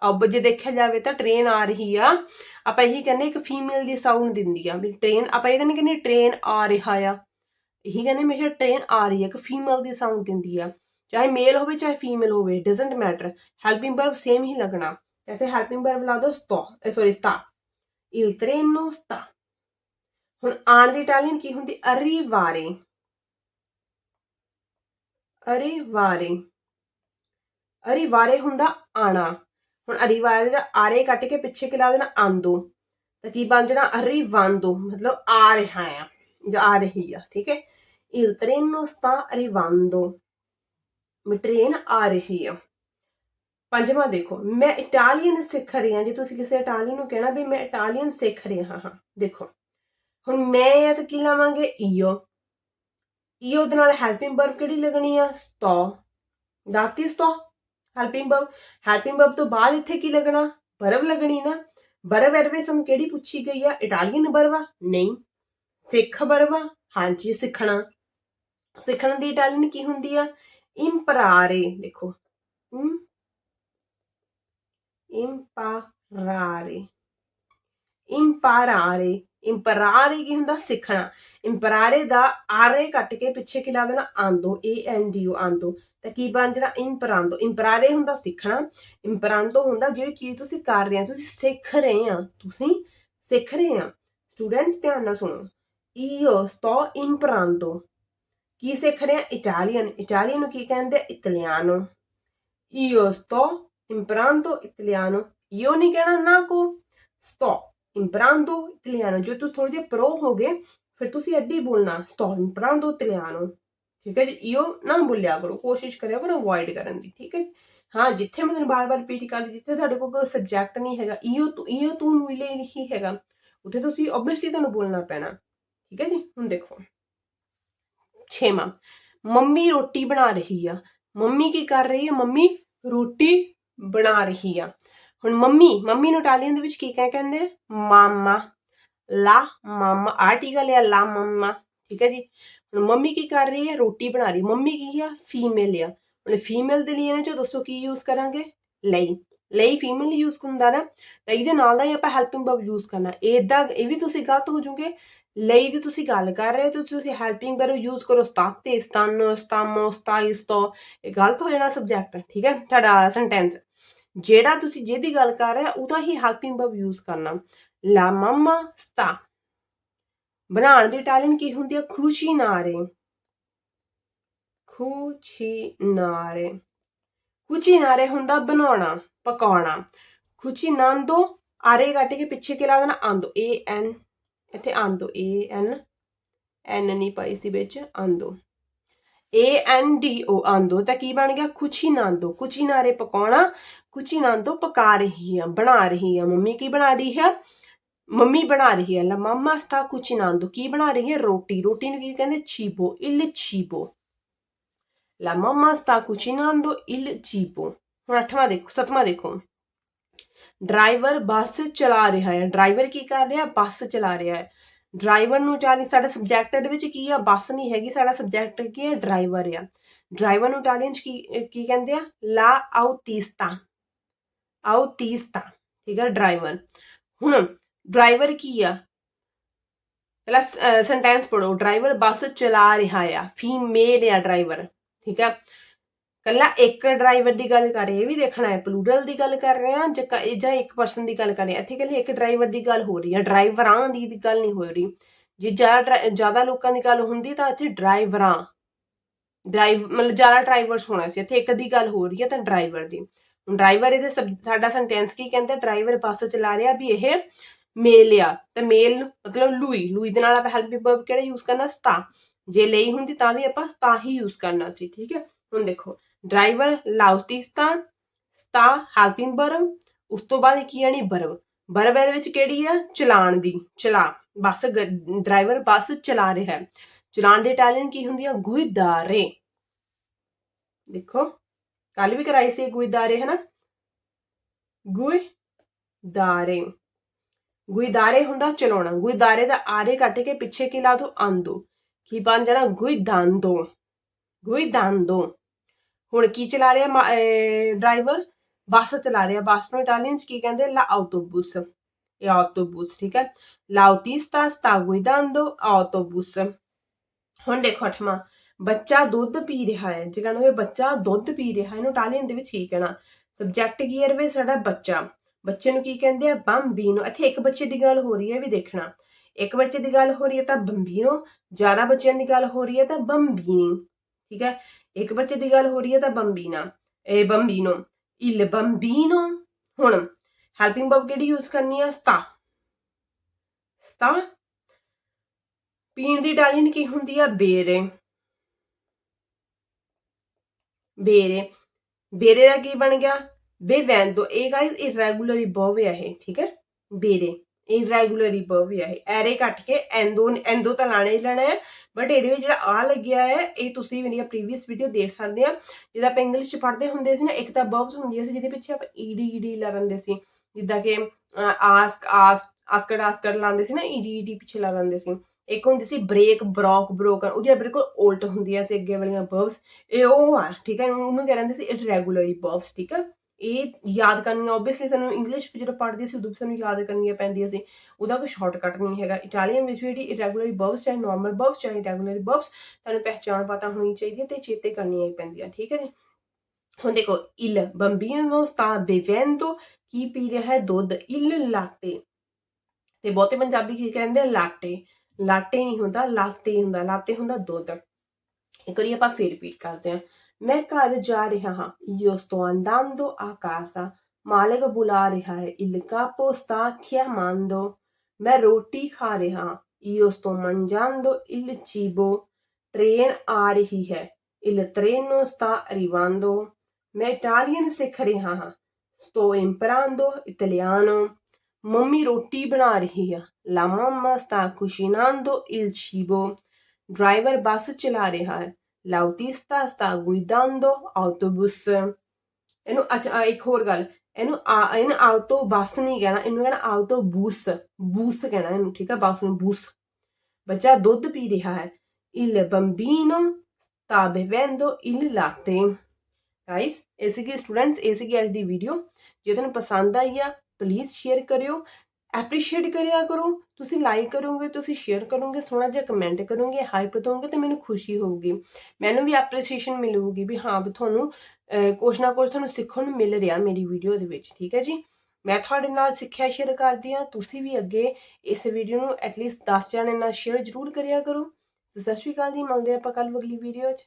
ਅਬ ਜੇ ਦੇਖਿਆ ਜਾਵੇ ਤਾਂ ਟ੍ਰੇਨ ਆ ਰਹੀ ਆ। ਆਪਾਂ ਇਹੀ ਕਹਿੰਦੇ ਇੱਕ ਫੀਮੇਲ ਦੀ ਸਾਊਂਡ ਦਿੰਦੀ ਆ ਵੀ ਟ੍ਰੇਨ ਆਪਾਂ ਇਹ ਤਾਂ ਨਹੀਂ ਕਹਿੰਦੇ ਟ੍ਰੇਨ ਆ ਰਿਹਾ ਆ। ਇਹੀ ਕਹਿੰਦੇ ਹਮੇਸ਼ਾ ਟ੍ਰੇਨ ਆ ਰਹੀ ਆ, ਇੱਕ ਫੀਮੇਲ ਦੀ ਸਾਊਂਡ ਦਿੰਦੀ ਆ। ਚਾਹੇ ਮੇਲ ਹੋਵੇ, ਚਾਹੇ ਫੀਮੇਲ ਹੋਵੇ doesn't matter helping verb same ਹੀ ਲੱਗਣਾ। ਜੈਸੇ ਹੈਲਪਿੰਗ ਵਰਬ ਲਾ ਦੋ ਸਟੋ ਸੌਰੀ ਸਤਾ। Il treno sta. ਹੁਣ ਆਣ ਦੀ ਇਟਾਲੀਅਨ ਕੀ ਹੁੰਦੀ? ਅਰੀਵਾਰੇ। ਅਰੀਵਾਰੇ। ਅਰੀਵਾਰੇ ਹੁੰਦਾ ਆਣਾ ਹੁਣ ਅਰੀਵਾਰੇ ਦਾ ਆਰੇ ਕੱਟ ਕੇ ਪਿੱਛੇ ਕਿ ਲਾ ਦੇਣਾ? ਆਂਦੋ। ਤਾਂ ਕੀ ਬਣ ਜਾਣਾ? ਅਰੀਵਾਂਦੋ। ਮਤਲਬ ਆ ਰਿਹਾ ਆ। ਜਾਂ ਆ ਰਹੀ ਆ, ਠੀਕ ਹੈ? Il treno sta arrivando ਵੀ ਟ੍ਰੇਨ ਆ ਰਹੀ ਆ। ਪੰਜਵਾਂ ਦੇਖੋ, ਮੈਂ ਇਟਾਲੀਅਨ ਸਿੱਖ ਰਹੀ ਹਾਂ। ਜੇ ਤੁਸੀਂ ਕਿਸੇ ਇਟਾਲੀਅਨ ਨੂੰ ਕਹਿਣਾ ਵੀ ਮੈਂ ਇਟਾਲੀਅਨ ਸਿੱਖ ਰਿਹਾ ਹਾਂ ਦੇਖੋ, ਹੁਣ ਮੈਂ ਆ ਤਾਂ ਕੀ ਲਾਵਾਂਗੇ? ਈਓ। ਈਓ ਦੇ ਨਾਲ ਹੈਲਪਿੰਗ ਵਰਬ ਕਿਹੜੀ ਲੱਗਣੀ ਆ? ਸਟੋ ਦਾਤੀ ਸਟੋ ਹੈਲਪਿੰਗ ਵਰਬ ਹੈਲਪਿੰਗ ਵਰਬ ਤੋਂ ਬਾਅਦ ਇੱਥੇ ਕੀ ਲੱਗਣਾ? ਵਰਬ ਲੱਗਣੀ ਨਾ। ਵਰਬ ਐਰਵੇ ਸਾਨੂੰ ਕਿਹੜੀ ਪੁੱਛੀ ਗਈ ਆ? ਇਟਾਲੀਅਨ ਵਰਬ ਆ? ਨਹੀਂ। ਸਿੱਖ ਵਰਬ ਆ? ਹਾਂਜੀ, ਸਿੱਖਣਾ। ਸਿੱਖਣ ਦੀ ਇਟਾਲੀਅਨ ਕੀ ਹੁੰਦੀ ਆ? ਇੰਪਰਾਰੇ ਦੇਖੋ। ਹਮ imparare. Imparare ਕੀ ਹੁੰਦਾ? ਸਿੱਖਣਾ। Imparare ਦਾ ਆਰੇ ਕੱਟ ਕੇ ਪਿੱਛੇ ਕੀ ਲਾ ਦੇਣਾ? ਆਂਦੋ। A n d o, ਆਂਦੋ। ਤਾਂ ਕੀ ਬਣ ਜਾਣਾ? Imparando imparare ਹੁੰਦਾ ਸਿੱਖਣਾ। Imparando ਹੁੰਦਾ ਜਿਹੜੀ ਚੀਜ਼ ਤੁਸੀਂ ਕਰ ਰਹੇ ਆ। ਤੁਸੀਂ ਸਿੱਖ ਰਹੇ ਆ। ਤੁਸੀਂ ਸਿੱਖ ਰਹੇ ਆ। ਸਟੂਡੈਂਟਸ ਧਿਆਨ ਨਾਲ ਸੁਣੋ। ਈਓ sto imparando ਕੀ ਸਿੱਖ ਰਹੇ ਆ? ਇਟਾਲੀਅਨ ਇਟਾਲੀਅਨ ਨੂੰ ਕੀ ਕਹਿੰਦੇ ਇਟਾਲੀਆਨੋ io sto imparando italiano io ਨਹੀਂ ਕਹਿਣਾ ਨਾ ਕੋ sto imparando italiano ਜੇ ਤੁਸੀਂ ਥੋੜੇ ਜਿਹਾ ਪ੍ਰੋ ਹੋ ਗਏ ਫਿਰ ਤੁਸੀਂ ਏਦਾਂ ਹੀ ਬੋਲਣਾ sto imparando italiano ਠੀਕ ਹੈ ਜੀ io ਨਾ ਬੋਲਿਆ ਕਰੋ ਕੋਸ਼ਿਸ਼ ਕਰਿਆ ਕਰੋ ਅਵੋਇਡ ਕਰਨ ਦੀ ਠੀਕ ਹੈ ਹਾਂ ਜਿੱਥੇ ਮੈਂ ਤੁਹਾਨੂੰ ਬਾਰ-ਬਾਰ ਰਿਪੀਟ ਕਰਦੀ ਜਿੱਥੇ ਤੁਹਾਡੇ ਕੋਲ ਕੋਈ ਸਬਜੈਕਟ ਨਹੀਂ ਹੈਗਾ io ਤੂੰ io ਤੂੰ ਨੂੰ ਲਈ ਨਹੀਂ ਹੈਗਾ ਉੱਥੇ ਤੁਸੀਂ ਆਬਵੀਅਸਲੀ ਤੁਹਾਨੂੰ ਬੋਲਣਾ ਪੈਣਾ ਠੀਕ ਹੈ ਜੀ ਹੁਣ ਦੇਖੋ ਛੇਵਾਂ ਮੰਮੀ ਰੋਟੀ ਬਣਾ ਰਹੀ ਆ ਮੰਮੀ ਕੀ ਕਰ ਰਹੀ ਹੈ ਮੰਮੀ ਰੋਟੀ ਬਣਾ ਰਹੀ ਆ। ਹੁਣ ਮੰਮੀ ਮੰਮੀ ਨੂੰ ਇਟਾਲੀਅਨ ਦੇ ਵਿੱਚ ਕੀ ਕਹਿ ਕਹਿੰਦੇ ਮਾਮਾ। ਲਾ ਮਾਮਾ। ਆਰਟੀਕਲ ਹੈ ਲਾ ਮਾਮਾ। ਠੀਕ ਹੈ ਜੀ? ਹੁਣ ਮੰਮੀ ਕੀ ਕਰ ਰਹੀ ਹੈ ਰੋਟੀ ਬਣਾ ਰਹੀ। ਮੰਮੀ ਕੀ ਆ? ਫੀਮੇਲ ਆ। ਹੁਣ ਫੀਮੇਲ ਦੇ ਲਈ ਇਹਨਾਂ ਚੋਂ ਦੱਸੋ ਕੀ ਯੂਜ਼ ਕਰਾਂਗੇ? ਲਈ। ਲਈ ਫੀਮੇਲ ਯੂਜ਼ ਹੁੰਦਾ ਨਾ ਤਾਂ ਇਹਦੇ ਨਾਲ ਦਾ ਹੀ ਆਪਾਂ ਹੈਲਪਿੰਗ ਵਰਬ ਯੂਜ਼ ਕਰਨਾ। ਇਦਾਂ ਇਹ ਵੀ ਤੁਸੀਂ ਗਲਤ ਹੋ ਜੂਗੇ ਲਈ ਦੀ ਤੁਸੀਂ ਗੱਲ ਕਰ ਰਹੇ ਹੋ ਤੇ ਤੁਸੀਂ ਹੈਲਪਿੰਗ ਵਰਬ ਯੂਜ਼ ਕਰੋ ਸਤਾਤੇ ਸਤਨ ਸਤਮ ਸਤਾਈ ਸਤੋ ਇਹ ਗਲਤ ਹੋ ਜਾਣਾ ਸਬਜੈਕਟ ਠੀਕ ਹੈ, ਤੁਹਾਡਾ ਸੈਂਟੈਂਸ ਜਿਹੜਾ ਤੁਸੀਂ ਜਿਹਦੀ ਗੱਲ ਕਰ ਰਹੇ ਉਹਦਾ ਹੀ ਹੈਲਪਿੰਗ ਵਰਬ ਯੂਜ਼ ਕਰਨਾ। ਲਾ ਮਮਾ ਸਤਾ ਬਣਾਉਣ ਦੀ ਇਟਾਲੀਅਨ ਕੀ ਹੁੰਦੀ ਹੈ ਖੁਸ਼ੀ ਨਾਰੇ। ਖੁਸ਼ੀ ਨਾਰੇ। cucinare ਨਾਰੇ ਹੁੰਦਾ ਬਣਾਉਣਾ, ਪਕਾਉਣਾ। cucinando ਆਰੇ ਕੱਟ ਕੇ ਪਿੱਛੇ ਕੀ ਲਾ ਦੇਣਾ? ਆਂਦੋ ਏ ਐਨ ਇੱਥੇ ਆਂਦੋ ਏ ਐਨ ਐਨ ਨਹੀਂ ਪਾਈ ਸੀ ਵਿੱਚ, ਆਂਦੋ। ਏ ਐਨ ਡੀ ਓ ਆਂਦੋ, ਤਾਂ ਕੀ ਬਣ ਗਿਆ? cucinando cucinare ਪਕਾਉਣਾ cucinando ਪਕਾ ਰਹੀ ਆ, ਬਣਾ ਰਹੀ ਆ। ਮੰਮੀ ਕੀ ਬਣਾ ਰਹੀ ਹੈ ਮੰਮੀ ਬਣਾ ਰਹੀ ਹੈ ਲਾ mamma sta cucinando ਕੀ ਬਣਾ ਰਹੀ ਹੈ ਰੋਟੀ ਰੋਟੀ ਨੂੰ ਕੀ ਕਹਿੰਦੇ? cibo il cibo la mamma sta cucinando ਇਲ cibo ਹੁਣ ਅੱਠਵਾਂ ਦੇਖੋ, ਸੱਤਵਾਂ ਦੇਖੋ। ਡਰਾਈਵਰ ਬੱਸ ਚਲਾ ਰਿਹਾ ਹੈ। ਡਰਾਈਵਰ ਕੀ ਕਰ ਰਿਹਾ? ਬੱਸ ਚਲਾ ਰਿਹਾ ਹੈ। ਡਰਾਈਵਰ ਨੂੰ ਇਟਾਲੀਅਨ ਸਾਡਾ ਸਬਜੈਕਟ ਦੇ ਵਿੱਚ ਕੀ ਆ? ਬੱਸ ਨਹੀਂ ਹੈਗੀ, ਸਾਡਾ ਸਬਜੈਕਟ ਕੀ ਹੈ ਡਰਾਈਵਰ ਆ। ਡਰਾਈਵਰ ਨੂੰ ਇਟਾਲੀਅਨ ਚ ਕੀ ਕੀ ਕਹਿੰਦੇ ਆ? ਲਾ ਆਉਟਿਸਤਾ ਆਉਟਿਸਤਾ ਠੀਕ ਹੈ ਡਰਾਈਵਰ। ਹੁਣ ਡਰਾਈਵਰ ਕੀ ਆ? ਪਹਿਲਾਂ ਸੈਂਟੈਂਸ ਪੜੋ ਡਰਾਈਵਰ ਬੱਸ ਚਲਾ ਰਿਹਾ ਆ। ਫੀਮੇਲ ਆ ਡਰਾਈਵਰ। ਠੀਕ ਆ? ਕੱਲਾ ਇੱਕ ਡਰਾਈਵਰ ਦੀ ਗੱਲ ਕਰ ਰਹੇ ਇਹ ਵੀ ਦੇਖਣਾ ਹੈ ਪਲੂਰਲ ਦੀ ਗੱਲ ਕਰ ਰਹੇ ਆ ਜਾਂ ਇੱਕ ਪਰਸਨ ਦੀ ਗੱਲ ਕਰ ਰਹੇ ਇੱਥੇ ਕੱਲੇ ਇੱਕ ਡਰਾਈਵਰ ਦੀ ਗੱਲ ਹੋ ਰਹੀ ਹੈ ਡਰਾਈਵਰਾਂ ਦੀ ਗੱਲ ਨਹੀਂ ਹੋ ਰਹੀ। ਜੇ ਜ਼ਿਆਦਾ ਜ਼ਿਆਦਾ ਲੋਕਾਂ ਦੀ ਗੱਲ ਹੁੰਦੀ ਤਾਂ ਇੱਥੇ ਡਰਾਈਵਰਾਂ ਡਰਾਈਵ ਮਤਲਬ ਜ਼ਿਆਦਾ ਡਰਾਈਵਰਸ ਹੋਣਾ ਸੀ। ਇੱਥੇ ਇੱਕ ਦੀ ਗੱਲ ਹੋ ਰਹੀ ਹੈ ਤਾਂ ਡਰਾਈਵਰ ਦੀ। ਡਰਾਈਵਰ ਇਹਦੇ ਸਬ- ਸਾਡਾ ਸੈਂਟੈਂਸ ਕੀ ਕਹਿੰਦਾ ਡਰਾਈਵਰ ਬੱਸ ਚਲਾ ਰਿਹਾ ਵੀ ਇਹ ਮੇਲ ਆ, ਤੇ ਮੇਲ ਮਤਲਬ ਲੂਈ ਲੂਈ ਦੇ ਨਾਲ ਆਪਾਂ ਹੈਲਪਿੰਗ ਵਰਬ ਕਿਹੜਾ ਯੂਜ਼ ਕਰਨਾ? ਸਤਾ। ਜੇ ਲਈ ਹੁੰਦੀ ਤਾਂ ਵੀ ਆਪਾਂ ਸਤਾ ਹੀ ਯੂਜ਼ ਕਰਨਾ ਸੀ, ਠੀਕ ਹੈ? ਹੁਣ ਦੇਖੋ ਡਰਾਈਵਰ ਲਾਉਟਿਸਤਾ ਸਤਾ ਹੈਲਪਿੰਗ ਵਰਬ ਉਸ ਤੋਂ ਬਾਅਦ ਕੀ ਆਣੀ ਬਰਬ ਬਰਬ ਇਹਦੇ ਵਿੱਚ ਕਿਹੜੀ ਆ? ਚਲਾਣ ਦੀ, ਚਲਾ, ਬੱਸ ਡਰਾਈਵਰ ਬੱਸ ਚਲਾ ਰਿਹਾ ਹੈ। ਚਲਾਣ ਦੀ ਇਟਾਲੀਅਨ ਕੀ ਹੁੰਦੀ ਆ? ਗੁਇਦਾਰੇ। ਦੇਖੋ ਕੱਲ ਵੀ ਕਰਾਈ ਸੀ ਗੁਇਦਾਰੇ ਹੈ ਨਾ ਗੁਇਦਾਰੇ। ਗੁਇਦਾਰੇ ਹੁੰਦਾ ਚਲਾਉਣਾ। ਗੁਇਦਾਰੇ ਦਾ ਆਰੇ ਕੱਟ ਕੇ ਪਿੱਛੇ ਕੀ ਲਾ ਦੋ? ਆਂਦੋ ਕੀ ਬਣ ਜਾਣਾ? ਗੁਇਦਾਂਦੋ। ਗੁਇਦਾਂਦੋ। ਹੁਣ ਕੀ ਚਲਾ ਰਿਹਾ ਡਰਾਈਵਰ ਬੱਸ ਚਲਾ ਰਿਹਾ। ਬੱਸ ਨੂੰ ਇਟਾਲੀਅਨ ਚ ਕੀ ਕਹਿੰਦੇ? ਲਾ ਆਟੋਬੂਸ ਇਹ ਆਟੋਬੂਸ ਠੀਕ ਹੈ? ਲਾਉਟਿਸਤਾ ਸਤਾ ਗੁਇਦਾਂਦੋ ਆਟੋਬੂਸ ਹੁਣ ਦੇਖੋ ਅਠਵਾਂ। ਬੱਚਾ ਦੁੱਧ ਪੀ ਰਿਹਾ ਹੈ। ਜੇ ਕਹਿੰਦੇ ਹੋਏ ਬੱਚਾ ਦੁੱਧ ਪੀ ਰਿਹਾ ਹੈ। ਇਹਨੂੰ ਇਟਾਲੀਅਨ ਦੇ ਵਿੱਚ ਕੀ ਕਹਿਣਾ? ਸਬਜੈਕਟ ਕੀ ਹੈ ਵਿੱਚ ਸਾਡਾ ਬੱਚਾ। ਬੱਚੇ ਨੂੰ ਕੀ ਕਹਿੰਦੇ ਆ? ਬੰਬੀਨੋ। ਇੱਥੇ ਇੱਕ ਬੱਚੇ ਦੀ ਗੱਲ ਹੋ ਰਹੀ ਹੈ ਵੀ ਦੇਖਣਾ। ਇੱਕ ਬੱਚੇ ਦੀ ਗੱਲ ਹੋ ਰਹੀ ਹੈ ਤਾਂ ਬੰਬੀਨੋ। ਜ਼ਿਆਦਾ ਬੱਚਿਆਂ ਦੀ ਗੱਲ ਹੋ ਰਹੀ ਹੈ ਤਾਂ ਬੰਬੀਨੀ। ਠੀਕ ਹੈ? ਇੱਕ ਬੱਚੇ ਦੀ ਗੱਲ ਹੋ ਰਹੀ ਹੈ ਤਾਂ ਬੰਬੀਨਾ ਇਹ ਬੰਬੀਨੋ il bambino ਹੁਣ ਹੈਲਪਿੰਗ ਵਰਬ ਕਿਹੜੀ ਯੂਜ਼ ਕਰਨੀ ਹੈ? ਸਤਾ। ਸਤਾ? ਪੀਣ ਦੀ ਇਟਾਲੀਅਨ ਕੀ ਹੁੰਦੀ ਆ ਬੇਰੇ। ਬੇਰੇ। ਬੇਰੇ ਦਾ ਕੀ ਬਣ ਗਿਆ? ਬੇਵੈਂਦੋ ਇਹ ਗਾਇਸ ਇਰੈਗੂਲਰੀ ਵਰਬ ਹੈ ਇਹ, ਠੀਕ ਹੈ? ਬੇਰੇ। ਇਰੈਗੂਲਰੀ ਵਰਬ ਹੈ ਇਹ ਐਰੇ ਕੱਟ ਕੇ ਐਂਦੋ ਐਂਦੋ ਤਾਂ ਲਾਣਾ ਹੀ ਲੈਣਾ ਹੈ। ਬਟ ਇਹਦੇ ਵਿੱਚ ਜਿਹੜਾ ਆ ਲੱਗਿਆ ਹੈ, ਇਹ ਤੁਸੀਂ ਮੇਰੀ ਪ੍ਰੀਵੀਅਸ ਵੀਡੀਓ ਦੇਖ ਸਕਦੇ ਆ ਜਿਹਦਾ ਆਪਾਂ ਇੰਗਲਿਸ਼ ਚ ਪੜ੍ਹਦੇ ਹੁੰਦੇ ਸੀ ਨਾ, ਇੱਕ ਤਾਂ ਵਰਬਸ ਹੁੰਦੀਆਂ ਸੀ, ਜਿਹਦੇ ਪਿੱਛੇ ਆਪਾਂ ਈਡੀ ਈਡੀ ਲਾ ਦਿੰਦੇ ਸੀ। ਜਿੱਦਾਂ ਕਿ ਆਸਕ ਆਸਕ ਆਸਕਡ ਆਸਕਡ ਲਾਉਂਦੇ ਸੀ ਨਾ ਈਡੀ ਈਡੀ ਪਿੱਛੇ ਲਾ ਦਿੰਦੇ ਸੀ। ਇੱਕ ਹੁੰਦੀ ਸੀ ਬ੍ਰੇਕ ਬ੍ਰੋਕ ਬ੍ਰੋਕਨ ਉਹਦੀਆਂ ਬਿਲਕੁਲ ਉਲਟ ਹੁੰਦੀਆਂ ਸੀ ਅੱਗੇ ਵਾਲੀਆਂ ਵਰਬਸ ਇਹ ਉਹ ਆ, ਠੀਕ ਹੈ, ਉਹਨੂੰ ਕਹਿੰਦੇ ਸੀ ਇਰੈਗੂਲਰੀ ਬਰਬਸ ਠੀਕ ਹੈ। ਇਹ ਯਾਦ ਕਰਨੀਆਂ ਆਬਵੀਅਸਲੀ ਸਾਨੂੰ ਇੰਗਲਿਸ਼ ਜਦੋਂ ਪੜ੍ਹਦੇ ਸੀ, ਉਦੋਂ ਸਾਨੂੰ ਯਾਦ ਕਰਨੀਆਂ ਪੈਂਦੀਆਂ ਸੀ। ਉਹਦਾ ਕੋਈ ਸ਼ਾਰਟਕਟ ਨਹੀਂ ਹੈਗਾ। ਇਟਾਲੀਅਨ ਵਿੱਚ ਜਿਹੜੀ ਇਰੈਗੂਲਰੀ ਵਰਬਸ ਚਾਹੇ ਨਾਰਮਲ ਵਰਬਸ ਚਾਹੇ ਰੈਗੂਲਰੀ ਵਰਬਸ ਤੁਹਾਨੂੰ ਪਹਿਚਾਣ ਪਤਾ ਹੋਣੀ ਚਾਹੀਦੀ ਹੈ ਤੇ ਚੇਤੇ ਕਰਨੀਆਂ ਪੈਂਦੀਆਂ, ਠੀਕ ਹੈ ਜੀ? ਹੁਣ ਦੇਖੋ, il bambino sta bevendo ਕੀ ਪੀ ਰਿਹਾ ਹੈ ਦੁੱਧ il latte ਤੇ ਬਹੁਤੇ ਪੰਜਾਬੀ ਕੀ ਕਹਿੰਦੇ ਆ? ਲਾਟੇ। ਲਾਟੇ ਨਹੀਂ ਹੁੰਦਾ ਲਾਤੇ ਹੁੰਦਾ ਲਾਤੇ ਹੁੰਦਾ ਦੁੱਧ। ਇੱਕ ਵਾਰੀ ਆਪਾਂ ਫੇਰ ਰਿਪੀਟ ਕਰਦੇ ਹਾਂ। ਮੈਂ ਘਰ ਜਾ ਰਿਹਾ ਹਾਂ io sto andando a casa ਮਾਲਕ ਬੁਲਾ ਰਿਹਾ ਹੈ il capo sta chiamando ਮੈਂ ਰੋਟੀ ਖਾ ਰਿਹਾ ਹਾਂ io sto mangiando il cibo train ਆ ਰਹੀ ਹੈ il treno sta arrivando ਮੈਂ ਇਟਾਲੀਅਨ ਸਿੱਖ ਰਿਹਾ ਹਾਂ sto imparando italiano ਮੰਮੀ ਰੋਟੀ ਬਣਾ ਰਹੀ ਆ la mamma sta cucinando il cibo driver bus ਚਲਾ ਰਿਹਾ ਹੈ l'autista sta guidando autobus. ਇਹਨੂੰ ਅੱਛਾ ਇੱਕ ਹੋਰ ਗੱਲ ਇਹਨੂੰ ਆ ਆਟੋ ਬੱਸ ਨਹੀਂ ਕਹਿਣਾ ਇਹਨੂੰ ਕਹਿਣਾ ਆਟੋ ਬੂਸ ਬੂਸ ਕਹਿਣਾ ਇਹਨੂੰ ਠੀਕ ਹੈ ਬੱਸ ਨੂੰ ਬੂਸ ਬੱਚਾ ਦੁੱਧ ਪੀ ਰਿਹਾ ਹੈ il bambino sta bevendo il latte. Guys ਇਹ ਸੀਗੀ ਸਟੂਡੈਂਟਸ ਇਹ ਸੀਗੀ ਅੱਜ ਦੀ ਵੀਡੀਓ ਜੇ ਤੁਹਾਨੂੰ ਪਸੰਦ ਆਈ ਆ ਪਲੀਜ਼ ਸ਼ੇਅਰ ਕਰਿਓ ਐਪਰੀਸ਼ੀਏਟ ਕਰਿਆ ਕਰੋ ਤੁਸੀਂ ਲਾਈਕ ਕਰੋਗੇ ਤੁਸੀਂ ਸ਼ੇਅਰ ਕਰੋਗੇ ਸੋਹਣਾ ਜਿਹਾ ਕਮੈਂਟ ਕਰੋਗੇ ਹਾਈਪ ਦੋਗੇ ਤੇ ਮੈਨੂੰ ਖੁਸ਼ੀ ਹੋਊਗੀ। ਮੈਨੂੰ ਵੀ ਐਪਰੀਸੀਏਸ਼ਨ ਮਿਲੂਗੀ ਵੀ ਹਾਂ ਵੀ ਤੁਹਾਨੂੰ ਅਹ, ਕੁਛ ਨਾ ਕੁਛ ਤੁਹਾਨੂੰ ਸਿੱਖਣ ਨੂੰ ਮਿਲ ਰਿਹਾ ਮੇਰੀ ਵੀਡੀਓ ਦੇ ਵਿੱਚ ਠੀਕ ਹੈ ਜੀ? ਮੈਂ ਤੁਹਾਡੇ ਨਾਲ ਸਿੱਖਿਆ ਸ਼ੇਅਰ ਕਰਦੀ ਹਾਂ ਤੁਸੀਂ ਵੀ ਅੱਗੇ ਇਸ ਵੀਡੀਓ ਨੂੰ ਐਟਲੀਸਟ 10 ਜਣੇ ਨਾਲ ਸ਼ੇਅਰ ਜ਼ਰੂਰ ਕਰਿਆ ਕਰੋ। ਸਤਿ ਸ਼੍ਰੀ ਅਕਾਲ ਜੀ ਮਿਲਦੇ ਆਪਾਂ ਕੱਲ ਅਗਲੀ ਵੀਡੀਓ 'ਚ।